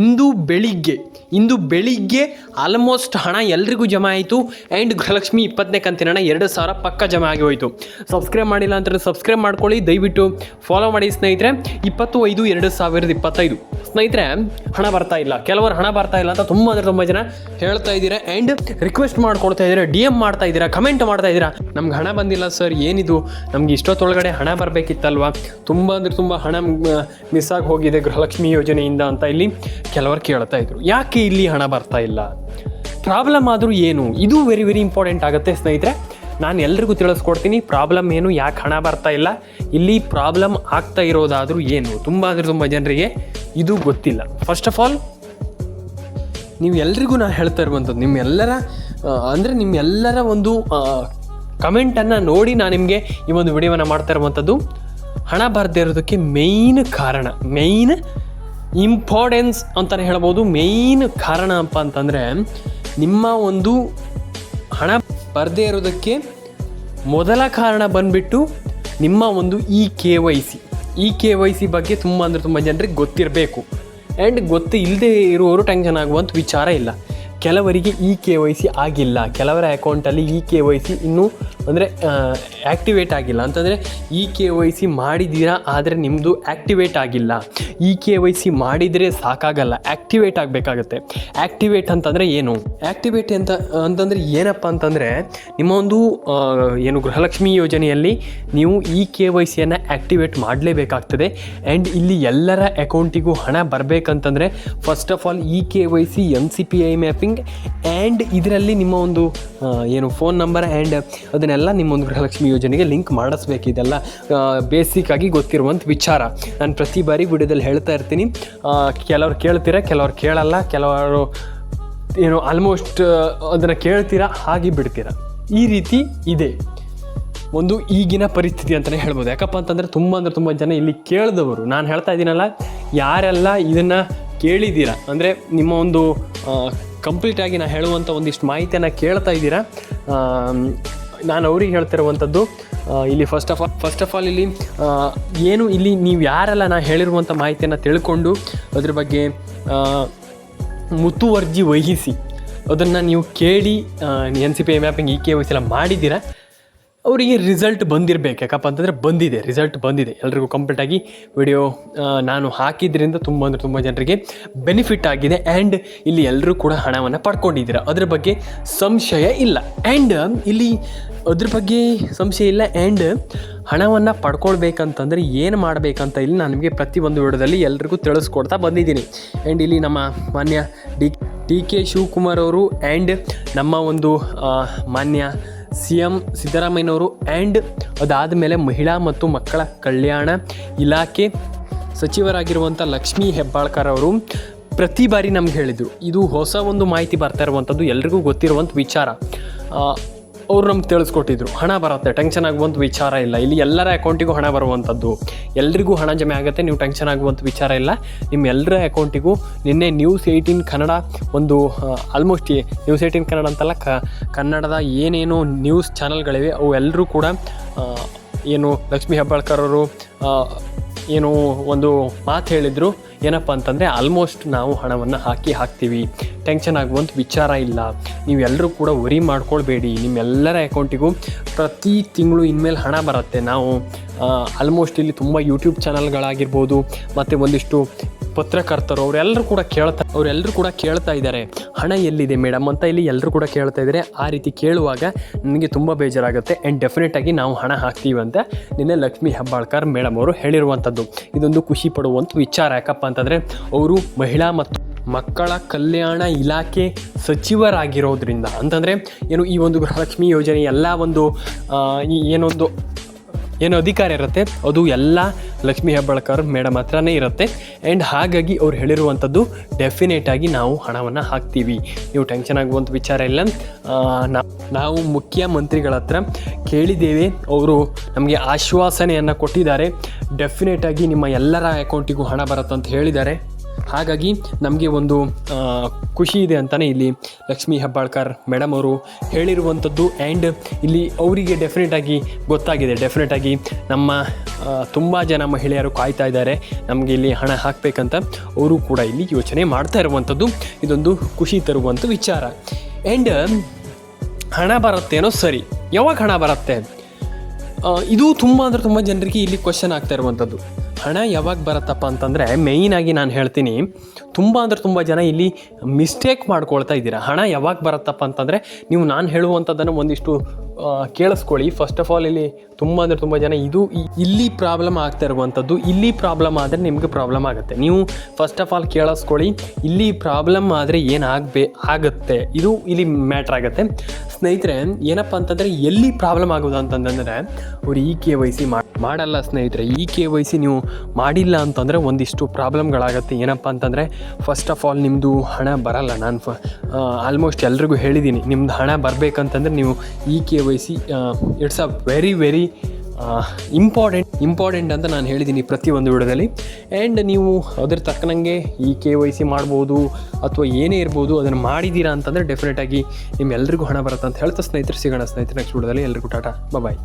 ಇಂದು ಬೆಳಿಗ್ಗೆ ಇಂದು ಬೆಳಿಗ್ಗೆ ಆಲ್ಮೋಸ್ಟ್ ಹಣ ಎಲ್ರಿಗೂ ಜಮಾ ಆಯಿತು ಆ್ಯಂಡ್ ಗೃಹಲಕ್ಷ್ಮಿ ಇಪ್ಪತ್ತನೇ ಕಂತಿನ ಹಣ ಎರಡು ಸಾವಿರ ಪಕ್ಕ ಜಮಾ ಆಗಿ ಹೋಯಿತು. ಸಬ್ಸ್ಕ್ರೈಬ್ ಮಾಡಿಲ್ಲ ಅಂತಂದರೆ ಸಬ್ಸ್ಕ್ರೈಬ್ ಮಾಡ್ಕೊಳ್ಳಿ, ದಯವಿಟ್ಟು ಫಾಲೋ ಮಾಡಿ ಸ್ನೇಹಿತರೆ. ಇಪ್ಪತ್ತು ಐದು ಎರಡು ಸಾವಿರದ ಇಪ್ಪತ್ತೈದು. ಸ್ನೇಹಿತರೆ, ಹಣ ಬರ್ತಾ ಇಲ್ಲ. ಕೆಲವರು ಹಣ ಬರ್ತಾ ಇಲ್ಲ ಅಂತ ತುಂಬ ಅಂದರೆ ತುಂಬ ಜನ ಹೇಳ್ತಾ ಇದ್ದೀರಾ. ಆ್ಯಂಡ್ ರಿಕ್ವೆಸ್ಟ್ ಮಾಡ್ಕೊಳ್ತಾ ಇದ್ದೀರಾ ಡಿ ಎಂ ಮಾಡ್ತಾ ಇದ್ದೀರಾ ಕಮೆಂಟ್ ಮಾಡ್ತಾ ಇದ್ದೀರಾ. ನಮ್ಗೆ ಹಣ ಬಂದಿಲ್ಲ ಸರ್, ಏನಿದು? ನಮ್ಗೆ ಇಷ್ಟೊತ್ತೊಳಗಡೆ ಹಣ ಬರಬೇಕಿತ್ತಲ್ವ? ತುಂಬ ಅಂದರೆ ತುಂಬ ಹಣ ಮಿಸ್ ಆಗಿ ಹೋಗಿದೆ ಗೃಹಲಕ್ಷ್ಮಿ ಯೋಜನೆಯಿಂದ ಅಂತ ಇಲ್ಲಿ ಕೆಲವರು ಕೇಳ್ತಾ ಇದ್ರು. ಯಾಕೆ ಇಲ್ಲಿ ಹಣ ಬರ್ತಾ ಇಲ್ಲ? ಪ್ರಾಬ್ಲಮ್ ಆದರೂ ಏನು? ಇದು ವೆರಿ ವೆರಿ ಇಂಪಾರ್ಟೆಂಟ್ ಆಗುತ್ತೆ ಸ್ನೇಹಿತರೆ. ನಾನು ಎಲ್ರಿಗೂ ತಿಳಿಸ್ಕೊಡ್ತೀನಿ ಪ್ರಾಬ್ಲಮ್ ಏನು, ಯಾಕೆ ಹಣ ಬರ್ತಾ ಇಲ್ಲ, ಇಲ್ಲಿ ಪ್ರಾಬ್ಲಮ್ ಆಗ್ತಾ ಇರೋದಾದರೂ ಏನು? ತುಂಬ ಅಂದರೆ ತುಂಬ ಜನರಿಗೆ ಇದು ಗೊತ್ತಿಲ್ಲ. ಫಸ್ಟ್ ಆಫ್ ಆಲ್ ನೀವು ಎಲ್ರಿಗೂ ನಾನು ಹೇಳ್ತಾ ಇರುವಂಥದ್ದು, ನಿಮ್ಮೆಲ್ಲರ ಅಂದರೆ ನಿಮ್ಮೆಲ್ಲರ ಒಂದು ಕಮೆಂಟನ್ನು ನೋಡಿ ನಾನು ನಿಮಗೆ ಈ ಒಂದು ವಿಡಿಯೋವನ್ನು ಮಾಡ್ತಾ ಇರುವಂಥದ್ದು. ಹಣ ಬರದೇ ಇರೋದಕ್ಕೆ ಮೇಯ್ನ್ ಕಾರಣ ಮೇಯ್ನ್ ಇಂಪಾರ್ಟೆನ್ಸ್ ಅಂತಲೇ ಹೇಳ್ಬೋದು. ಮೇಯ್ನ್ ಕಾರಣ ಅಪ್ಪ ಅಂತಂದರೆ ನಿಮ್ಮ ಒಂದು ಬರದೇ ಇರೋದಕ್ಕೆ ಮೊದಲ ಕಾರಣ ಬಂದುಬಿಟ್ಟು ನಿಮ್ಮ ಒಂದು E K Y C. E K Y C ಬಗ್ಗೆ ತುಂಬ ಅಂದರೆ ತುಂಬ ಜನರಿಗೆ ಗೊತ್ತಿರಬೇಕು. ಆ್ಯಂಡ್ ಗೊತ್ತು ಇಲ್ಲದೆ ಇರುವವರು ಟೆನ್ಷನ್ ಆಗುವಂಥ ವಿಚಾರ ಇಲ್ಲ. ಕೆಲವರಿಗೆ ಇ ಕೆ ವೈ ಸಿ ಆಗಿಲ್ಲ. ಕೆಲವರ ಅಕೌಂಟಲ್ಲಿ ಇ ಕೆ ವೈ ಸಿ ಇನ್ನೂ ಅಂದರೆ ಆ್ಯಕ್ಟಿವೇಟ್ ಆಗಿಲ್ಲ. ಅಂತಂದರೆ ಇ ಕೆ ವೈ ಸಿ ಮಾಡಿದ್ದೀರಾ, ಆದರೆ ನಿಮ್ಮದು ಆ್ಯಕ್ಟಿವೇಟ್ ಆಗಿಲ್ಲ. ಇ ಕೆ ವೈ ಸಿ ಮಾಡಿದರೆ ಸಾಕಾಗಲ್ಲ. ಆ್ಯಕ್ಟಿವೇಟ್ ಆಗಬೇಕಾಗತ್ತೆ. ಆ್ಯಕ್ಟಿವೇಟ್ ಅಂತಂದರೆ ಏನು? ಆ್ಯಕ್ಟಿವೇಟ್ ಅಂತ, ಅಂತಂದರೆ ಏನಪ್ಪ ಅಂತಂದರೆ, ನಿಮ್ಮ ಒಂದು ಏನು ಗೃಹಲಕ್ಷ್ಮಿ ಯೋಜನೆಯಲ್ಲಿ ನೀವು ಇ ಕೆ ವೈ ಸಿಯನ್ನು ಆ್ಯಕ್ಟಿವೇಟ್ ಮಾಡಲೇಬೇಕಾಗ್ತದೆ. ಆ್ಯಂಡ್ ಇಲ್ಲಿ ಎಲ್ಲರ ಅಕೌಂಟಿಗೂ ಹಣ ಬರಬೇಕಂತಂದರೆ first of all E K Y C N C P I mapping and ಇದರಲ್ಲಿ ನಿಮ್ಮ ಒಂದು ಏನು ಫೋನ್ ನಂಬರ್ ಆ್ಯಂಡ್ ಅದನ್ನೆಲ್ಲ ನಿಮ್ಮ ಒಂದು ಗೃಹಲಕ್ಷ್ಮಿ ಯೋಜನೆಗೆ ಲಿಂಕ್ ಮಾಡಿಸ್ಬೇಕು. ಇದೆಲ್ಲ ಬೇಸಿಕ್ ಆಗಿ ಗೊತ್ತಿರುವಂಥ ವಿಚಾರ. ನಾನು ಪ್ರತಿ ಬಾರಿ ವಿಡಿಯೋದಲ್ಲಿ ಹೇಳ್ತಾ ಇರ್ತೀನಿ. ಕೆಲವ್ರು ಕೇಳ್ತೀರ, ಕೆಲವ್ರು ಕೇಳಲ್ಲ, ಕೆಲವರು ಏನು ಆಲ್ಮೋಸ್ಟ್ ಅದನ್ನು ಕೇಳ್ತೀರಾ, ಹಾಗೆ ಬಿಡ್ತೀರ. ಈ ರೀತಿ ಇದೆ. ಒಂದು ಈಗಿನ ಪರಿಸ್ಥಿತಿ ಅಂತಲೇ ಹೇಳ್ಬೋದು. ಯಾಕಪ್ಪ ಅಂತಂದರೆ ತುಂಬ ಅಂದರೆ ತುಂಬ ಜನ ಇಲ್ಲಿ ಕೇಳಿದವರು. ನಾನು ಹೇಳ್ತಾ ಇದ್ದೀನಲ್ಲ, ಯಾರೆಲ್ಲ ಇದನ್ನು ಕೇಳಿದ್ದೀರಾ? ಅಂದರೆ ನಿಮ್ಮ ಒಂದು ಕಂಪ್ಲೀಟಾಗಿ ನಾನು ಹೇಳುವಂಥ ಒಂದಿಷ್ಟು ಮಾಹಿತಿಯನ್ನು ಕೇಳ್ತಾ ಇದ್ದೀರಾ? ನಾನು ಅವ್ರಿಗೆ ಹೇಳ್ತಿರುವಂಥದ್ದು ಇಲ್ಲಿ first of all first of all ಇಲ್ಲಿ ಏನು ಇಲ್ಲಿ ನೀವು ಯಾರೆಲ್ಲ ನಾನು ಹೇಳಿರುವಂಥ ಮಾಹಿತಿಯನ್ನು ತಿಳ್ಕೊಂಡು ಅದ್ರ ಬಗ್ಗೆ ಮುತುವರ್ಜಿ ವಹಿಸಿ, ಅದನ್ನು ನೀವು ಕೇಳಿ N C P mapping E K Y ಎಲ್ಲ ಮಾಡಿದ್ದೀರಾ, ಅವರಿಗೆ ರಿಸಲ್ಟ್ ಬಂದಿರಬೇಕು. ಯಾಕಪ್ಪ ಅಂತಂದರೆ ಬಂದಿದೆ ರಿಸಲ್ಟ್ ಬಂದಿದೆ. ಎಲ್ರಿಗೂ ಕಂಪ್ಲೀಟಾಗಿ ವಿಡಿಯೋ ನಾನು ಹಾಕಿದ್ರಿಂದ ತುಂಬ ಅಂದರೆ ತುಂಬ ಜನರಿಗೆ ಬೆನಿಫಿಟ್ ಆಗಿದೆ. ಆ್ಯಂಡ್ ಇಲ್ಲಿ ಎಲ್ಲರೂ ಕೂಡ ಹಣವನ್ನು ಪಡ್ಕೊಂಡಿದ್ದೀರ. ಅದ್ರ ಬಗ್ಗೆ ಸಂಶಯ ಇಲ್ಲ. ಆ್ಯಂಡ್ ಇಲ್ಲಿ ಅದ್ರ ಬಗ್ಗೆ ಸಂಶಯ ಇಲ್ಲ. ಆ್ಯಂಡ್ ಹಣವನ್ನು ಪಡ್ಕೊಳ್ಬೇಕಂತಂದರೆ ಏನು ಮಾಡಬೇಕಂತ ಇಲ್ಲಿ ನಾನು ನಿಮಗೆ ಪ್ರತಿಯೊಂದು ವಿಡಿಯೋದಲ್ಲಿ ಎಲ್ರಿಗೂ ತಿಳಿಸ್ಕೊಡ್ತಾ ಬಂದಿದ್ದೀನಿ. ಆ್ಯಂಡ್ ಇಲ್ಲಿ ನಮ್ಮ ಮಾನ್ಯ ಡಿ ಡಿ ಕೆ ಶಿವಕುಮಾರ್ ಅವರು ಆ್ಯಂಡ್ ನಮ್ಮ ಒಂದು ಮಾನ್ಯ ಸಿ ಎಂ ಸಿದ್ದರಾಮಯ್ಯನವರು ಆ್ಯಂಡ್ ಅದಾದ ಮೇಲೆ ಮಹಿಳಾ ಮತ್ತು ಮಕ್ಕಳ ಕಲ್ಯಾಣ ಇಲಾಖೆ ಸಚಿವರಾಗಿರುವಂಥ ಲಕ್ಷ್ಮೀ ಹೆಬ್ಬಾಳ್ಕರ್ ಅವರು ಪ್ರತಿ ಬಾರಿ ನಮ್ಗೆ ಹೇಳಿದರು. ಇದು ಹೊಸ ಒಂದು ಮಾಹಿತಿ ಬರ್ತಾ ಇರುವಂಥದ್ದು ಎಲ್ರಿಗೂ ಗೊತ್ತಿರುವಂಥ ವಿಚಾರ. ಅವ್ರು ನಮ್ಗೆ ತಿಳಿಸ್ಕೊಟ್ಟಿದ್ರು. ಹಣ ಬರುತ್ತೆ ಟೆನ್ಷನ್ ಆಗುವಂಥ ವಿಚಾರ ಇಲ್ಲ. ಇಲ್ಲಿ ಎಲ್ಲರ ಅಕೌಂಟಿಗೂ ಹಣ ಬರುವಂಥದ್ದು ಎಲ್ರಿಗೂ ಹಣ ಜಮೆ ಆಗುತ್ತೆ, ನೀವು ಟೆನ್ಷನ್ ಆಗುವಂಥ ವಿಚಾರ ಇಲ್ಲ. ನಿಮ್ಮ ಎಲ್ಲರ ಅಕೌಂಟಿಗೂ ನಿನ್ನೆ ನ್ಯೂಸ್ ಏಯ್ಟೀನ್ ಕನ್ನಡ ಒಂದು ಆಲ್ಮೋಸ್ಟ್ ನ್ಯೂಸ್ ಏಯ್ಟೀನ್ ಕನ್ನಡ ಅಂತಲ್ಲ, ಕ, ಕನ್ನಡದ ಏನೇನು ನ್ಯೂಸ್ ಚಾನಲ್ಗಳಿವೆ ಅವು ಎಲ್ಲರೂ ಕೂಡ ಏನು ಲಕ್ಷ್ಮೀ ಹೆಬ್ಬಾಳ್ಕರ್ ಅವರು ಏನು ಒಂದು ಮಾತು ಹೇಳಿದರು. ಏನಪ್ಪ ಅಂತಂದರೆ ಆಲ್ಮೋಸ್ಟ್ ನಾವು ಹಣವನ್ನು ಹಾಕಿ ಹಾಕ್ತೀವಿ. ಟೆನ್ಷನ್ ಆಗುವಂಥ ವಿಚಾರ ಇಲ್ಲ. ನೀವೆಲ್ಲರೂ ಕೂಡ ವರಿ ಮಾಡ್ಕೊಳ್ಬೇಡಿ. ನಿಮ್ಮೆಲ್ಲರ ಅಕೌಂಟಿಗೂ ಪ್ರತಿ ತಿಂಗಳು ಇನ್ಮೇಲೆ ಹಣ ಬರುತ್ತೆ. ನಾವು ಆಲ್ಮೋಸ್ಟ್ ಇಲ್ಲಿ ತುಂಬ ಯೂಟ್ಯೂಬ್ ಚಾನಲ್ಗಳಾಗಿರ್ಬೋದು ಮತ್ತು ಒಂದಿಷ್ಟು ಪತ್ರಕರ್ತರು ಅವರೆಲ್ಲರೂ ಕೂಡ ಕೇಳ್ತಾ ಅವರೆಲ್ಲರೂ ಕೂಡ ಕೇಳ್ತಾ ಇದ್ದಾರೆ. ಹಣ ಎಲ್ಲಿದೆ ಮೇಡಮ್ ಅಂತ ಇಲ್ಲಿ ಎಲ್ಲರೂ ಕೂಡ ಕೇಳ್ತಾ ಇದ್ದಾರೆ. ಆ ರೀತಿ ಕೇಳುವಾಗ ನನಗೆ ತುಂಬ ಬೇಜಾರಾಗುತ್ತೆ. ಆ್ಯಂಡ್ ಡೆಫಿನೆಟಾಗಿ ನಾವು ಹಣ ಹಾಕ್ತೀವಿ ಅಂತ ನಿನ್ನೆ ಲಕ್ಷ್ಮೀ ಹೆಬ್ಬಾಳ್ಕರ್ ಮೇಡಮ್ ಅವರು ಹೇಳಿರುವಂಥದ್ದು. ಇದೊಂದು ಖುಷಿ ಪಡುವಂಥ ವಿಚಾರ ಯಾಕಪ್ಪ ಅಂತಂದರೆ, ಅವರು ಮಹಿಳಾ ಮತ್ತು ಮಕ್ಕಳ ಕಲ್ಯಾಣ ಇಲಾಖೆ ಸಚಿವರಾಗಿರೋದ್ರಿಂದ ಅಂತಂದರೆ ಏನು ಈ ಒಂದು ಗೃಹಲಕ್ಷ್ಮಿ ಯೋಜನೆ ಎಲ್ಲ ಒಂದು ಈ ಏನೊಂದು, ಏನು ಅಧಿಕಾರ ಇರುತ್ತೆ? ಅದು ಎಲ್ಲ ಲಕ್ಷ್ಮೀ ಹೆಬ್ಬಾಳ್ಕರ್ ಮೇಡಮ್ ಹತ್ರನೇ ಇರುತ್ತೆ. ಆ್ಯಂಡ್ ಹಾಗಾಗಿ ಅವ್ರು ಹೇಳಿರುವಂಥದ್ದು ಡೆಫಿನೇಟ್ ಆಗಿ ನಾವು ಹಣವನ್ನು ಹಾಕ್ತೀವಿ. ನೀವು ಟೆನ್ಷನ್ ಆಗುವಂಥ ವಿಚಾರ ಇಲ್ಲ. ನಾವು ಮುಖ್ಯಮಂತ್ರಿಗಳ ಹತ್ರ ಕೇಳಿದ್ದೇವೆ. ಅವರು ನಮಗೆ ಆಶ್ವಾಸನೆಯನ್ನು ಕೊಟ್ಟಿದ್ದಾರೆ. ಡೆಫಿನೇಟ್ ನಿಮ್ಮ ಎಲ್ಲರ ಅಕೌಂಟಿಗೂ ಹಣ ಬರುತ್ತೆ ಅಂತ ಹೇಳಿದ್ದಾರೆ. ಹಾಗಾಗಿ ನಮಗೆ ಒಂದು ಖುಷಿ ಇದೆ ಅಂತಲೇ ಇಲ್ಲಿ ಲಕ್ಷ್ಮೀ ಹೆಬ್ಬಾಳ್ಕರ್ ಮೇಡಮ್ ಅವರು ಹೇಳಿರುವಂಥದ್ದು. ಆ್ಯಂಡ್ ಇಲ್ಲಿ ಅವರಿಗೆ ಡೆಫಿನೆಟಾಗಿ ಗೊತ್ತಾಗಿದೆ. ಡೆಫಿನೆಟಾಗಿ ನಮ್ಮ ತುಂಬ ಜನ ಮಹಿಳೆಯರು ಕಾಯ್ತಾ ಇದ್ದಾರೆ. ನಮಗೆ ಇಲ್ಲಿ ಹಣ ಹಾಕಬೇಕಂತ ಅವರು ಕೂಡ ಇಲ್ಲಿ ಯೋಚನೆ ಮಾಡ್ತಾ ಇರುವಂಥದ್ದು. ಇದೊಂದು ಖುಷಿ ತರುವಂಥ ವಿಚಾರ. ಆ್ಯಂಡ್ ಹಣ ಬರುತ್ತೇನೋ ಸರಿ. ಯಾವಾಗ ಹಣ ಬರುತ್ತೆ? ಇದು ತುಂಬ ಅಂದರೆ ತುಂಬ ಜನರಿಗೆ ಇಲ್ಲಿ ಕ್ವಶನ್ ಆಗ್ತಾ ಇರುವಂಥದ್ದು ಹಣ ಯಾವಾಗ ಬರುತ್ತಪ್ಪ ಅಂತಂದರೆ ಮೇಯ್ನಾಗಿ ನಾನು ಹೇಳ್ತೀನಿ, ತುಂಬ ಅಂದರೆ ತುಂಬ ಜನ ಇಲ್ಲಿ ಮಿಸ್ಟೇಕ್ ಮಾಡ್ಕೊಳ್ತಾ ಇದ್ದೀರಾ. ಹಣ ಯಾವಾಗ ಬರುತ್ತಪ್ಪ ಅಂತಂದರೆ ನೀವು ನಾನು ಹೇಳುವಂಥದ್ದನ್ನು ಒಂದಿಷ್ಟು ಕೇಳಿಸ್ಕೊಳ್ಳಿ. ಫಸ್ಟ್ ಆಫ್ ಆಲ್ ಇಲ್ಲಿ ತುಂಬ ಅಂದರೆ ತುಂಬ ಜನ ಇದು ಇಲ್ಲಿ ಪ್ರಾಬ್ಲಮ್ ಆಗ್ತಾ ಇರುವಂಥದ್ದು ಇಲ್ಲಿ ಪ್ರಾಬ್ಲಮ್ ಆದರೆ ನಿಮಗೆ ಪ್ರಾಬ್ಲಮ್ ಆಗುತ್ತೆ. ನೀವು ಫಸ್ಟ್ ಆಫ್ ಆಲ್ ಕೇಳಿಸ್ಕೊಳ್ಳಿ. ಇಲ್ಲಿ ಪ್ರಾಬ್ಲಮ್ ಆದರೆ ಏನಾಗಬೇ ಆಗುತ್ತೆ? ಇದು ಇಲ್ಲಿ ಮ್ಯಾಟ್ರ್ ಆಗುತ್ತೆ. ಸ್ನೇಹಿತರೆ, ಏನಪ್ಪ ಅಂತಂದರೆ ಎಲ್ಲಿ ಪ್ರಾಬ್ಲಮ್ ಆಗೋದು ಅಂತಂದರೆ, ಅವ್ರು ಈ ಕೆ ವೈ ಸಿ ಮಾಡಲ್ಲ ಸ್ನೇಹಿತರೆ, ಈ ಕೆ ವೈ ಸಿ ನೀವು ಮಾಡಿಲ್ಲ ಅಂತಂದರೆ ಒಂದಿಷ್ಟು ಪ್ರಾಬ್ಲಮ್ಗಳಾಗತ್ತೆ. ಏನಪ್ಪ ಅಂತಂದರೆ ಫಸ್ಟ್ ಆಫ್ ಆಲ್ ನಿಮ್ಮದು ಹಣ ಬರಲ್ಲ. ನಾನು ಫ ಆಲ್ಮೋಸ್ಟ್ ಎಲ್ರಿಗೂ ಹೇಳಿದ್ದೀನಿ ನಿಮ್ಮದು ಹಣ ಬರಬೇಕಂತಂದ್ರೆ ನೀವು E K Y C it's a very very important important ಅಂತ ನಾನು ಹೇಳಿದ್ದೀನಿ ಪ್ರತಿಯೊಂದು ವಿಡಿಯೋದಲ್ಲಿ. ಆ್ಯಂಡ್ ನೀವು ಅದ್ರ ತಕ್ಕನಂಗೆ ಈ ಕೆ ವೈ ಸಿ ಮಾಡ್ಬೋದು ಅಥವಾ ಏನೇ ಇರ್ಬೋದು ಅದನ್ನು ಮಾಡಿದ್ದೀರಾ ಅಂತಂದರೆ ಡೆಫಿನೆಟಾಗಿ ನಿಮ್ಮೆಲ್ಲರಿಗೂ ಹಣ ಬರುತ್ತೆ ಅಂತ ಹೇಳ್ತಾ ಸ್ನೇಹಿತರು, ಸಿಗೋಣ ಸ್ನೇಹಿತರು ನೆಕ್ಸ್ಟ್ ವಿಡಿಯೋದಲ್ಲಿ. ಎಲ್ರಿಗೂ ಟಾಟಾ ಬಾಯ್